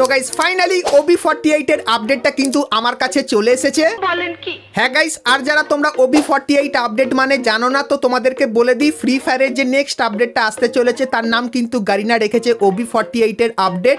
তো guys finally Obi forty এইটের আপডেটটা কিন্তু আমার কাছে চলে এসেছে। বলেন কি? হ্যাঁ গাইস আর যারা তোমরা ওবি ফর্টি এইট আপডেট মানে জানো না তো তোমাদেরকে বলে দিই ফ্রি ফায়ারের যে নেক্সট আপডেটটা আসতে চলেছে তার নাম কিন্তু গারিনা রেখেছে ওবি ফর্টি এইটের আপডেট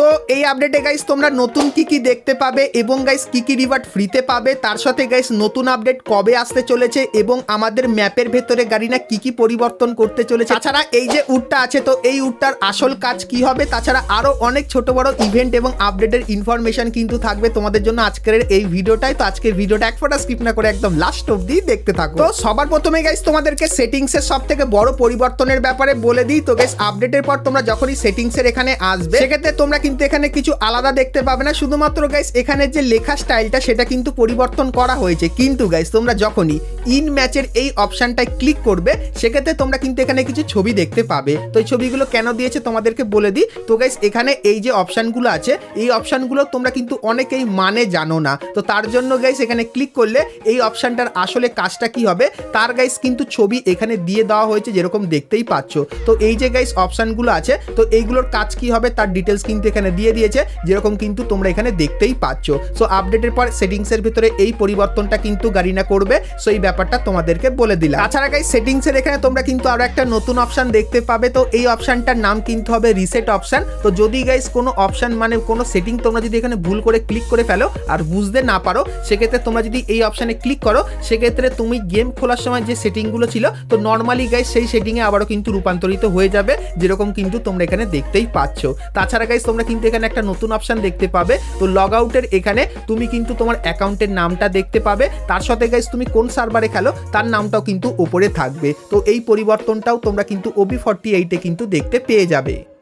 তো এই আপডেটে গাইস তোমরা নতুন কি কি দেখতে পাবে এবং গাইস কি কি রিওয়ার্ড ফ্রিতে পাবে তার সাথে গাইস নতুন আপডেট কবে আসতে চলেছে এবং আমাদের ম্যাপের ভেতরে গারিনা কি কি পরিবর্তন করতে চলেছে। তাছাড়া এই যে উটটা আছে তো এই উটটার আসল কাজ কি হবে? তাছাড়া আরও অনেক ছোট বড় ইভেন্ট এবং আপডেটের ইনফরমেশন কিন্তু থাকবে তোমাদের জন্য আজকের এই ভিডিওটাই তো আজকের ভিডিওটা এক ফোটা স্কিপ না করে একদম লাস্ট অবধি দেখতে থাকো। তো সবার প্রথমে গাইস তোমাদেরকে সেটিংস এর সব থেকে বড় পরিবর্তনের ব্যাপারে বলে দিই। তো গাইস আপডেটের পর তোমরা যখনই সেটিংস এর এখানে আসবে, সেক্ষেত্রে তোমরা কিন্তু এখানে কিছু আলাদা দেখতে পাবে না। শুধুমাত্র গাইস এখানে যে লেখা স্টাইলটা সেটা কিন্তু পরিবর্তন করা হয়েছে। কিন্তু গাইস তোমরা যখনই ইন ম্যাচের এই অপশনটায় ক্লিক করবে, সেক্ষেত্রে তোমরা কিন্তু এখানে কিছু ছবি দেখতে পাবে। তো এই ছবিগুলো কেন দিয়েছে তোমাদেরকে বলে দিই। তো গাইস এখানে এই যে অপশনগুলো আছে, এই অপশনগুলো তোমরা কিন্তু অনেকেই মানে জানো না। তো তার জন্য গাইস এখানে ক্লিক করলে এই অপশনটার আসলে কাজটা কি হবে? তার গাইস কিন্তু ছবি এখানে দিয়ে দেওয়া হয়েছে যেরকম দেখতেই পাচ্ছ। তো এই যে গাইস অপশনগুলো আছে, তো এইগুলোর কাজ কি হবে? তার ডিটেলস কিন্তু এখানে দিয়ে দিয়েছে, যেরকম কিন্তু তোমরা এখানে দেখতেই পাচ্ছ। সো আপডেটের পর সেটিংসের ভিতরে এই পরিবর্তনটা কিন্তু গারিনা করবে সো এই ব্যাপারটা তোমাদেরকে বলে দিলাম। তাছাড়া গাইস সেটিংসের এখানে তোমরা কিন্তু আরও একটা নতুন অপশন দেখতে পাবে, তো এই অপশনটার নাম কিন্তু হবে রিসেট অপশন তো যদি গাইস কোনো অপশন মানে কোনো সেটিং তোমরা যদি এখানে ভুল করে ক্লিক করে ফেলো আর বুঝতে না পারো, সেক্ষেত্রে তোমরা যদি এই অপশানে ক্লিক করো, সেক্ষেত্রে তুমি গেম খোলার সময় যে সেটিংগুলো ছিল, তো নর্মালি গাইস সেই সেটিংয়ে আবারও কিন্তু রূপান্তরিত হয়ে যাবে, যেরকম কিন্তু তোমরা এখানে দেখতেই পাচ্ছ। তাছাড়া গাইস তোমরা কিন্তু এখানে একটা নতুন অপশন দেখতে পাবে, তো লগ আউটের এখানে তুমি কিন্তু তোমার অ্যাকাউন্টের নামটা দেখতে পাবে, তার সাথে গাইস তুমি কোন সার্ভারে খেলো, তার নামটাও কিন্তু ওপরে থাকবে। তো এই পরিবর্তনটাও তোমরা কিন্তু ওবি ফর্টি এইটে কিন্তু দেখতে পেয়ে যাবে।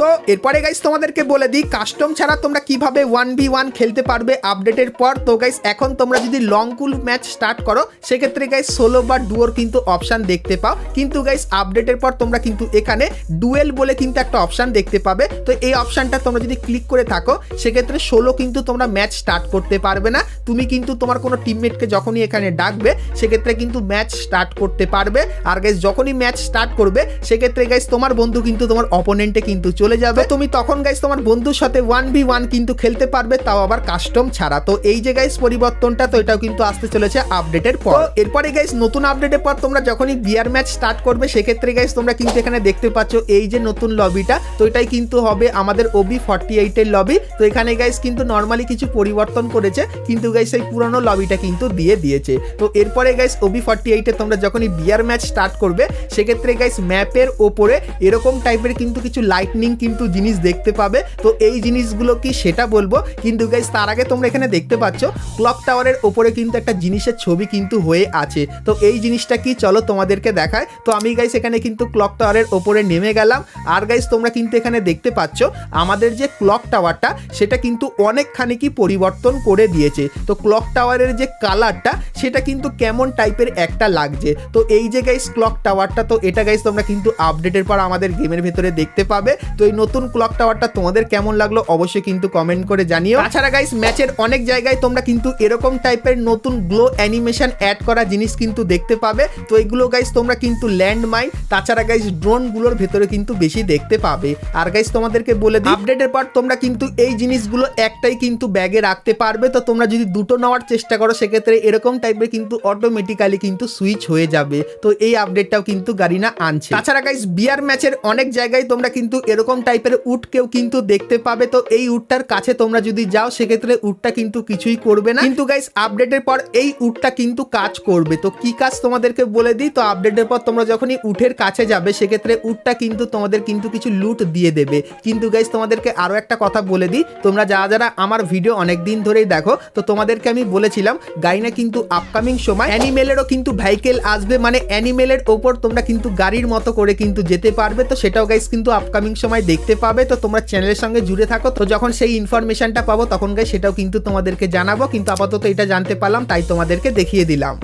তো এরপরে গাইস তোমাদেরকে বলে দিই কাস্টম ছাড়া তোমরা কীভাবে ওয়ান ভি ওয়ান খেলতে পারবে আপডেটের পর। তো গাইস এখন তোমরা যদি লং কুল ম্যাচ স্টার্ট করো, সেক্ষেত্রে গাইস সোলো বা ডুয়োর কিন্তু অপশান দেখতে পাও। কিন্তু গাইস আপডেটের পর তোমরা কিন্তু এখানে ডুয়েল বলে কিন্তু একটা অপশান দেখতে পাবে। তো এই অপশানটা তোমরা যদি ক্লিক করে থাকো, সেক্ষেত্রে সোলো কিন্তু তোমরা ম্যাচ স্টার্ট করতে পারবে না। তুমি কিন্তু তোমার কোনো টিমমেটকে যখনই এখানে ডাকবে, সেক্ষেত্রে কিন্তু ম্যাচ স্টার্ট করতে পারবে। আর গাইস যখনই ম্যাচ স্টার্ট করবে, সেক্ষেত্রে গাইস তোমার বন্ধু কিন্তু তোমার অপোনেন্টে কিন্তু চলে যাবে। তুমি তখন গাইস তোমার বন্ধুর সাথে ওয়ান বি ওয়ান কিন্তু খেলতে পারবে তাও আবার কাস্টম ছাড়া। তো এই যে গাইস পরিবর্তনটা তো এটাও কিন্তু আসতে চলেছে আপডেটের পর। এরপরে গাইস নতুন আপডেটের পর তোমরা যখনই বিয়ার ম্যাচ স্টার্ট করবে সেক্ষেত্রে গাইস তোমরা কিন্তু এখানে দেখতে পাচ্ছ এই যে নতুন লবিটা তো এটাই কিন্তু হবে আমাদের ওবি ফর্টি এইটের লবি তো এখানে গাইস কিন্তু নর্মালি কিছু পরিবর্তন করেছে কিন্তু গাইস এই পুরনো লবিটা কিন্তু দিয়ে দিয়েছে। তো এরপরে গাইস ওবি ফর্টি এইটে তোমরা যখনই বিয়ার ম্যাচ স্টার্ট করবে সেক্ষেত্রে গাইস ম্যাপের ওপরে এরকম টাইপের কিন্তু কিছু লাইটনিং কিন্তু জিনিস দেখতে পাবে। তো এই জিনিসগুলো কি সেটা বলব। কিন্তু গাইস তার আগে তোমরা এখানে দেখতে পাচ্ছ ক্লক টাওয়ারের ওপরে কিন্তু একটা জিনিসের ছবি কিন্তু হয়ে আছে। তো এই জিনিসটা কি, চলো তোমাদেরকে দেখায় তো আমি গাইস এখানে কিন্তু ক্লক টাওয়ারের ওপরে নেমে গেলাম। আর গাইস তোমরা কিন্তু এখানে দেখতে পাচ্ছ, আমাদের যে ক্লক টাওয়ারটা সেটা কিন্তু অনেকখানি কি পরিবর্তন করে দিয়েছে। তো ক্লক টাওয়ারের যে কালারটা সেটা কিন্তু কেমন টাইপের একটা লাগছে। তো এই যে গাইস ক্লক টাওয়ারটা তো এটা গাইস তোমরা কিন্তু আপডেটের পর আমাদের গেমের ভেতরে দেখতে পাবে। তো এই নতুন ক্লক টাওয়ারটা তোমাদের কেমন লাগল অবশ্যই কিন্তু কমেন্ট করে জানিও। তাছাড়া গাইস ম্যাচের অনেক জায়গায় তোমরা কিন্তু এরকম টাইপের নতুন গ্লো অ্যানিমেশন অ্যাড করা জিনিস কিন্তু দেখতে পাবে। তো এইগুলো গাইস তোমরা কিন্তু ল্যান্ড মাইন তাছাড়া গাইস ড্রোনগুলোর ভেতরে কিন্তু বেশি দেখতে পাবে। আর গাইস তোমাদেরকে বলে দিই আপডেটের পর তোমরা কিন্তু এই জিনিসগুলো একটাই কিন্তু ব্যাগে রাখতে পারবে। তো তোমরা যদি দুটো নেওয়ার চেষ্টা করো, সেক্ষেত্রে এরকম টাইপের কিন্তু অটোমেটিক্যালি কিন্তু সুইচ হয়ে যাবে। তো এই আপডেটটাও কিন্তু গারিনা আনছে। তাছাড়া গাইস বিয়ার ম্যাচের অনেক জায়গায় তোমরা কিন্তু এরকম টাইপের উটকেও কিন্তু দেখতে পাবে। তো এই উটটার কাছে তোমরা যদি যাও, সেক্ষেত্রে উটটা কিন্তু কিছুই করবে না। কিন্তু গাইস আপডেটের পর এই উটটা কিন্তু কাজ করবে। তো কি কাজ তোমাদেরকে বলে দিই? তো আপডেটের পর তোমরা যখনই উঠের কাছে যাবে, সেক্ষেত্রে উটটা কিন্তু তোমাদের কিন্তু কিছু লুট দিয়ে দেবে। কিন্তু গাইস তোমাদেরকে আরও একটা কথা বলে দিই। তোমরা যারা যারা আমার ভিডিও অনেক দিন ধরেই দেখো, তো তোমাদেরকে আমি বলেছিলাম গাইনা কিন্তু আপকামিং সময় অ্যানিমেলেরও কিন্তু ভেহিকেল আসবে। মানে অ্যানিমেলের ওপর তোমরা কিন্তু গাড়ির মতো করে কিন্তু যেতে পারবে। তো সেটাও গাইস কিন্তু আপকামিং সময় দেখতে পাবে, তো তোমরা চ্যানেলের সঙ্গে জুড়ে থাকো। তো যখন সেই ইনফরমেশনটা পাবো তখন গাইস সেটাও কিন্তু তোমাদেরকে জানাব। কিন্তু আপাতত এটা জানতে পারলাম, তাই তোমাদেরকে দেখিয়ে দিলাম।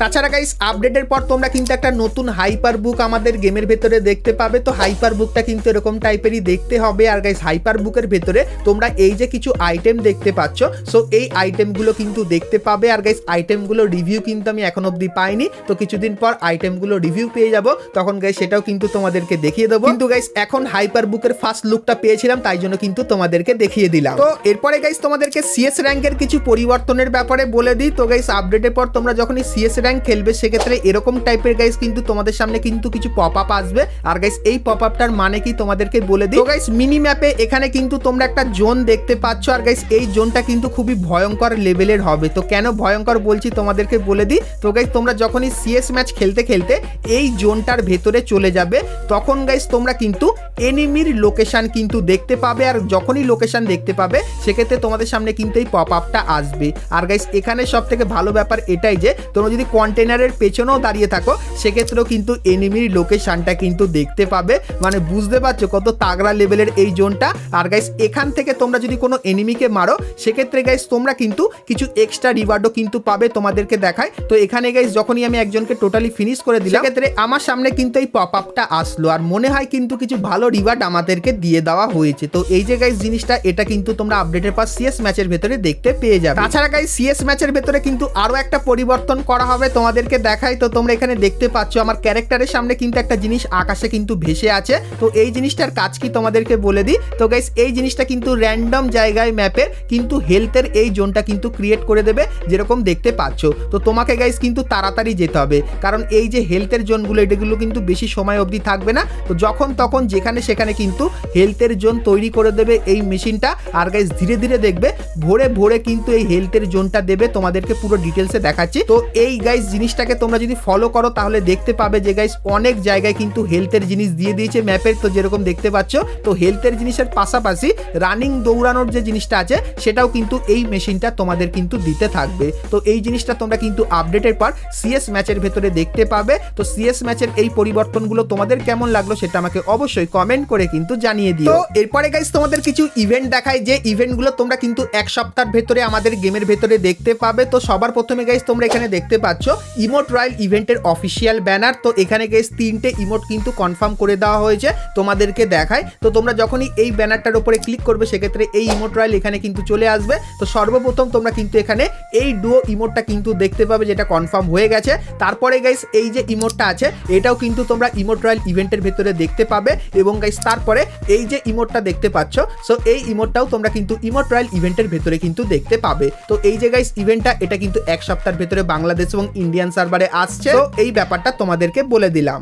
তাছাড়া গাইস আপডেটের পর তোমরা কিন্তু একটা নতুন হাইপার বুক আমাদের গেমের ভেতরে দেখতে পাবে। তো হাইপার বুকটা কিন্তু এরকম টাইপেরই দেখতে হবে। আর গাইস হাইপার বুকের ভেতরে তোমরা এই যে কিছু আইটেম দেখতে পাচ্ছ সো এই আইটেমগুলো কিন্তু দেখতে পাবে। আর গাইস আইটেমগুলো রিভিউ কিন্তু আমি এখন অবধি পাইনি। তো কিছুদিন পর আইটেমগুলো রিভিউ পেয়ে যাব। তখন গাইস সেটাও কিন্তু তোমাদেরকে দেখিয়ে দেবো। কিন্তু গাইস এখন হাইপার বুকের ফার্স্ট লুকটা পেয়েছিলাম, তাই জন্য কিন্তু তোমাদেরকে দেখিয়ে দিলাম। তো এরপরে গাইস তোমাদেরকে সিএস র্যাঙ্কের কিছু পরিবর্তনের ব্যাপারে বলে দিই। তো গাইস আপডেটের পর তোমরা যখনই সিএস র্যাঙ্ক খেলবে, সেক্ষেত্রে এরকম টাইপের গাইস কিন্তু তোমাদের সামনে কিন্তু কিছু পপ আপ আসবে। আর গাইস এই পপ আপটার মানে কি তোমাদেরকে বলে দিই? গাইস মিনি ম্যাপে এখানে কিন্তু তোমরা একটা জোন দেখতে পাচ্ছ। আর গাইস এই জোনটা কিন্তু খুবই ভয়ঙ্কর লেভেলের হবে। তো কেন ভয়ঙ্কর বলছি তোমাদেরকে বলে দিই? তো গাইস তোমরা যখনই সিএস ম্যাচ খেলতে খেলতে এই জোনটার ভেতরে চলে যাবে, তখন গাইস তোমরা কিন্তু এনিমির লোকেশন কিন্তু দেখতে পাবে। আর যখনই লোকেশন দেখতে পাবে, সেক্ষেত্রে তোমাদের সামনে কিন্তু এই পপ আপটা আসবে। আর গাইস এখানে সব থেকে ভালো ব্যাপার এটাই যে, তোমরা যদি কন্টেনারের পেছনেও দাঁড়িয়ে থাকো, সেক্ষেত্রেও কিন্তু এনিমির লোকেশানটা কিন্তু দেখতে পাবে। মানে বুঝতে পারছ কত তাগড়া লেভেলের এই জোনটা আর গাইস এখান থেকে তোমরা যদি কোনো এনিমিকে মারো, সেক্ষেত্রে গাইস তোমরা কিন্তু কিছু এক্সট্রা রিওয়ার্ডও কিন্তু পাবে তোমাদেরকে দেখায়। তো এখানে গাইস যখনই আমি একজনকে টোটালি ফিনিশ করে দিলাম, সেক্ষেত্রে আমার সামনে কিন্তু এই পপ আপটা আসলো। আর মনে হয় কিন্তু কিছু ভালো রিওয়ার্ড আমাদেরকে দিয়ে দেওয়া হয়েছে। তো এই যে গাইস জিনিসটা, এটা কিন্তু তোমরা আপডেটের পর সিএস ম্যাচের ভেতরে দেখতে পেয়ে যাবে। তাছাড়া গাইস সিএস ম্যাচের ভেতরে কিন্তু আরও একটা পরিবর্তন করা হবে। তোমাদেরকে দেখাই, তো তোমরা এখানে দেখতে পাচ্ছ, আমার ক্যারেক্টারের সামনে কিন্তু একটা জিনিস আকাশে কিন্তু ভেসে আছে। তো এই জিনিসটার কাজ কি তোমাদেরকে বলে দিই? তো গাইস এই জিনিসটা কিন্তু র্যান্ডম জায়গায় ম্যাপের কিন্তু হেলথের এই জোনটা কিন্তু ক্রিয়েট করে দেবে, যেরকম দেখতে পাচ্ছ। তো তোমাকে গাইস কিন্তু তাড়াতাড়ি যেতে হবে, কারণ এই যে হেলথের জোনগুলো এটাগুলো কিন্তু বেশি সময় অবধি থাকবে না। তো যখন তখন যেখানে সেখানে কিন্তু হেলথের জোন তৈরি করে দেবে এই মেশিনটা আর গাইস ধীরে ধীরে দেখবে, ভোরে ভোরে কিন্তু এই হেলথের জোনটা দেবে, তোমাদেরকে পুরো ডিটেলসে দেখাচ্ছি। তো এই গাইস জিনিসটাকে তোমরা যদি ফলো করো, তাহলে দেখতে পাবে যে গাইস অনেক জায়গায় কিন্তু হেলথের জিনিস দিয়ে দিয়েছে ম্যাপের তো যেরকম দেখতে পাচ্ছ। তো হেলথের জিনিসের পাশাপাশি রানিং দৌড়ানোর যে জিনিসটা আছে, সেটাও কিন্তু এই মেশিনটা তোমাদের কিন্তু দিতে থাকবে। তো এই জিনিসটা তোমরা কিন্তু আপডেটের পর সিএস ম্যাচের ভেতরে দেখতে পাবে। তো সিএস ম্যাচের এই পরিবর্তনগুলো তোমাদের কেমন লাগল সেটা আমাকে অবশ্যই কমেন্ট করে কিন্তু জানিয়ে দিও। তো এরপরে গাইস তোমাদের কিছু ইভেন্ট দেখায় যে ইভেন্টগুলো তোমরা কিন্তু এক সপ্তাহের ভেতরে আমাদের গেমের ভেতরে দেখতে পাবে। তো সবার প্রথমে গাইস তোমরা এখানে দেখতে পাচ্ছ ইমোট রয়্যাল ইভেন্টের অফিসিয়াল ব্যানার তো এখানে গাইস তিনটে ইমোট কিন্তু কনফার্ম করে দেওয়া হয়েছে, তোমাদেরকে দেখায়। তো তোমরা যখনই এই ব্যানারটার উপরে ক্লিক করবে, সেক্ষেত্রে এই ইমোট রয়্যাল এখানে কিন্তু চলে আসবে। তো সর্বপ্রথম তোমরা কিন্তু এখানে এই ডুয়ো ইমোটটা কিন্তু দেখতে পাবে, যেটা কনফার্ম হয়ে গেছে। তারপরে গাইস এই যে ইমোটটা আছে, এটাও কিন্তু তোমরা ইমোট রয়্যাল ইভেন্টের ভেতরে দেখতে পাবে এবং গাইস তারপরে এই যে ইমোটটা দেখতে পাচ্ছ সো এই ইমোটটাও তোমরা কিন্তু ইমোট রয়্যাল ইভেন্টের ভেতরে কিন্তু দেখতে পাবে। তো এই যে গাইস ইভেন্টটা এটা কিন্তু এক সপ্তাহের ভেতরে বাংলাদেশ এবং ইন্ডিয়ান সার্ভারে আসছে। তো এই ব্যাপারটা তোমাদেরকে বলে দিলাম।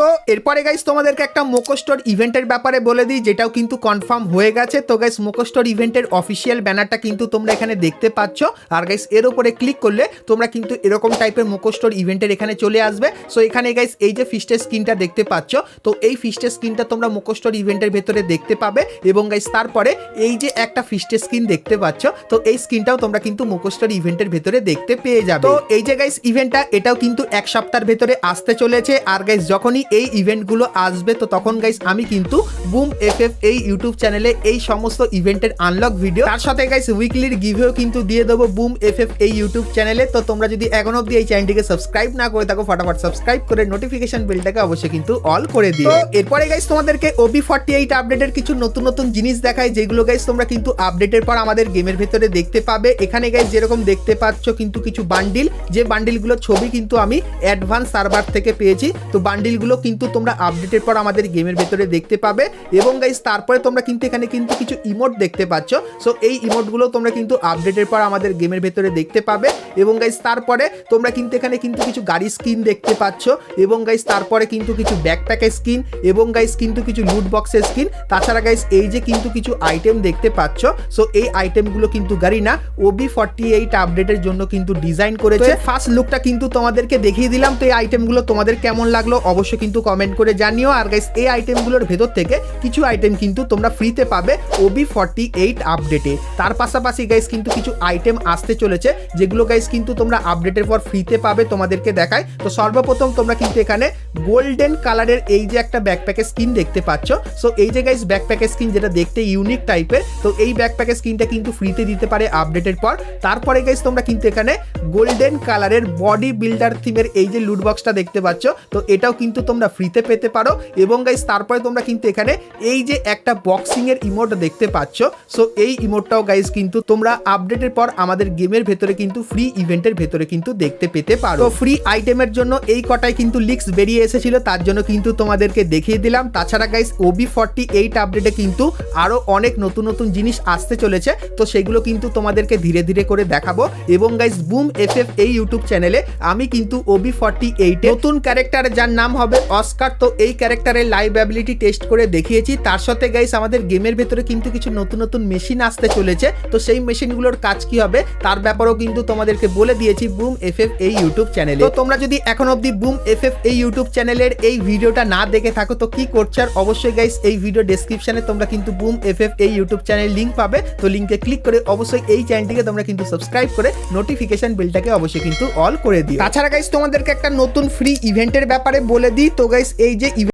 তো এরপরে গাইস তোমাদেরকে একটা মোকোস্টোর ইভেন্টের ব্যাপারে বলে দিই, যেটাও কিন্তু কনফার্ম হয়ে গেছে। তো গাইস মোকোস্টোর ইভেন্টের অফিসিয়াল ব্যানারটা কিন্তু তোমরা এখানে দেখতে পাচ্ছ। আর গাইস এর উপরে ক্লিক করলে তোমরা কিন্তু এরকম টাইপের মোকোস্টোর ইভেন্টের এখানে চলে আসবে। সো এখানে গাইস এই যে ফিস্টের স্ক্রিনটা দেখতে পাচ্ছ, তো এই ফিস্টের স্ক্রিনটা তোমরা মোকোস্টোর ইভেন্টের ভেতরে দেখতে পাবে। এবং গাইস তারপরে এই যে একটা ফিস্টের স্ক্রিন দেখতে পাচ্ছ, তো এই স্ক্রিনটাও তোমরা কিন্তু মুখোশটোর ইভেন্টের ভেতরে দেখতে পেয়ে যাবে। তো এই যে গাইস ইভেন্টটা এটাও কিন্তু এক সপ্তাহের ভেতরে আসতে চলেছে। আর গাইস যখনই এই ইভেন্টগুলো আসবে, তো তখন গাইস আমি কিন্তু বুম এফ এফ এই ইউটিউব চ্যানেলে এই সমস্ত ইভেন্টের আনলক ভিডিও তার সাথে গাইস উইকলির গিভেও কিন্তু দিয়ে দেবো বুম এফ এফ এই ইউটিউব চ্যানেলে তো তোমরা যদি এখন অব্দি এই চ্যানেলটিকে সাবস্ক্রাইব না করে থাকো, ফটাফট সাবস্ক্রাইব করে নোটিফিকেশন বেলটাকে অবশ্যই কিন্তু অল করে দিও। এরপরে গাইস তোমাদেরকে ওবি ফর্টি এইট আপডেটের কিছু নতুন নতুন জিনিস দেখায়, যেগুলো গাইস তোমরা কিন্তু আপডেটের পর আমাদের গেমের ভেতরে দেখতে পাবে। এখানে গাইস যেরকম দেখতে পাচ্ছ কিন্তু কিছু বান্ডিল যে বান্ডিলগুলোর ছবি কিন্তু আমি অ্যাডভান্স সার্ভার থেকে পেয়েছি। তো বান্ডিলগুলো কিন্তু তোমরা আপডেটের পর আমাদের গেমের ভেতরে দেখতে পাবে। এবং গাইস তারপরে তোমরা কিন্তু এখানে কিন্তু কিছু ইমোট দেখতে পাচ্ছ। সো এই ইমোটগুলো তোমরা কিন্তু আপডেটের পর আমাদের গেমের ভেতরে দেখতে পাবে। এবং গাইস তারপরে তোমরা কিন্তু এখানে কিন্তু কিছু গাড়ি স্কিন দেখতে পাচ্ছ। এবং গাইস তারপরে কিন্তু কিছু ব্যাকপ্যাকের স্কিন এবং গাইস কিন্তু কিছু লুট বক্সের স্কিন তাছাড়া গাইস এই যে কিন্তু কিছু আইটেম দেখতে পাচ্ছ। সো এই আইটেমগুলো কিন্তু গাড়ি না ওবি ফর্টি এইট আপডেটের জন্য কিন্তু ডিজাইন করেছে। ফার্স্ট লুকটা কিন্তু তোমাদেরকে দেখিয়ে দিলাম। তো এই আইটেমগুলো তোমাদের কেমন লাগল? অবশ্যই কিন্তু কমেন্ট করে জানিও। আর গাইস এই আইটেমগুলোর ভেতর থেকে কিছু আইটেম কিন্তু তোমরা ফ্রিতে পাবে ওবি ফর্টি এইট আপডেটে তার পাশাপাশি গাইস কিন্তু কিছু আইটেম আসতে চলেছে, যেগুলো গাইস কিন্তু তোমরা আপডেটের পর ফ্রিতে পাবে তোমাদেরকে দেখায়। তো সর্বপ্রথম তোমরা কিন্তু এখানে গোল্ডেন কালারের এই যে একটা ব্যাকপ্যাকের স্কিন দেখতে পাচ্ছ। সো এই যে গাইস ব্যাকপ্যাকের স্কিন যেটা দেখতে ইউনিক টাইপের তো এই ব্যাকপ্যাকের স্কিনটা কিন্তু ফ্রিতে দিতে পারে আপডেটের পর। তারপরে গাইস তোমরা কিন্তু এখানে গোল্ডেন কালারের বডি বিল্ডার থিমের এই যে লুট বক্সটা দেখতে পাচ্ছ। তো এটাও কিন্তু তোমরা ফ্রিতে পেতে পারো। এবং গাইস তারপরে তোমরা কিন্তু এখানে এই যে একটা বক্সিং এর ইমোট দেখতে পাচ্ছ। সো এই ইমোটটাও গাইস কিন্তু তোমরা আপডেটের পর আমাদের গেমের ভেতরে কিন্তু ফ্রি ইভেন্টের ভেতরে কিন্তু দেখতে পেতে পারো। ফ্রি আইটেমের জন্য এই কটাই কিন্তু লিক্স বেরিয়ে এসেছিল, তার জন্য কিন্তু তোমাদেরকে দেখিয়ে দিলাম। তাছাড়া গাইস ওবি ফর্টি এইট আপডেটে কিন্তু আরও অনেক নতুন নতুন জিনিস আসতে চলেছে। তো সেগুলো কিন্তু তোমাদেরকে ধীরে ধীরে করে দেখাবো। এবং গাইস বুম এফ এফ এই ইউটিউব চ্যানেলে আমি কিন্তু ওবি ফর্টি এইট নতুন ক্যারেক্টার যার নাম হবে অস্কার তো এই ক্যারেক্টারের লাইভ অ্যাবিলিটি টেস্ট করে দেখিয়েছি। তার সাথে গাইস আমাদের গেমের ভেতরে কিন্তু কিছু নতুন নতুন মেশিন আসতে চলেছে। তো সেই মেশিনগুলোর কাজ কি হবে, তার ব্যাপারেও কিন্তু তোমাদেরকে বলে দিয়েছি বুম এফ এফ এই ইউটিউব চ্যানেলে তো তোমরা যদি এখন অবধি বুম এফ এফ এই ইউটিউব চ্যানেলের এই ভিডিওটা না দেখে থাকো তো কি করছ? আর অবশ্যই গাইস এই ভিডিও ডেসক্রিপশনে তোমরা কিন্তু বুম এফ এফ এই ইউটিউব চ্যানেল লিঙ্ক পাবে। তো লিঙ্কে ক্লিক করে অবশ্যই এই চ্যানেলটিকে তোমরা কিন্তু সাবস্ক্রাইব করে নোটিফিকেশন বিলটাকে অবশ্যই কিন্তু অল করে দিও। তাছাড়া গাইস তোমাদেরকে একটা নতুন ফ্রি ইভেন্টের ব্যাপারে বলে দিই। তো গাইস এই যে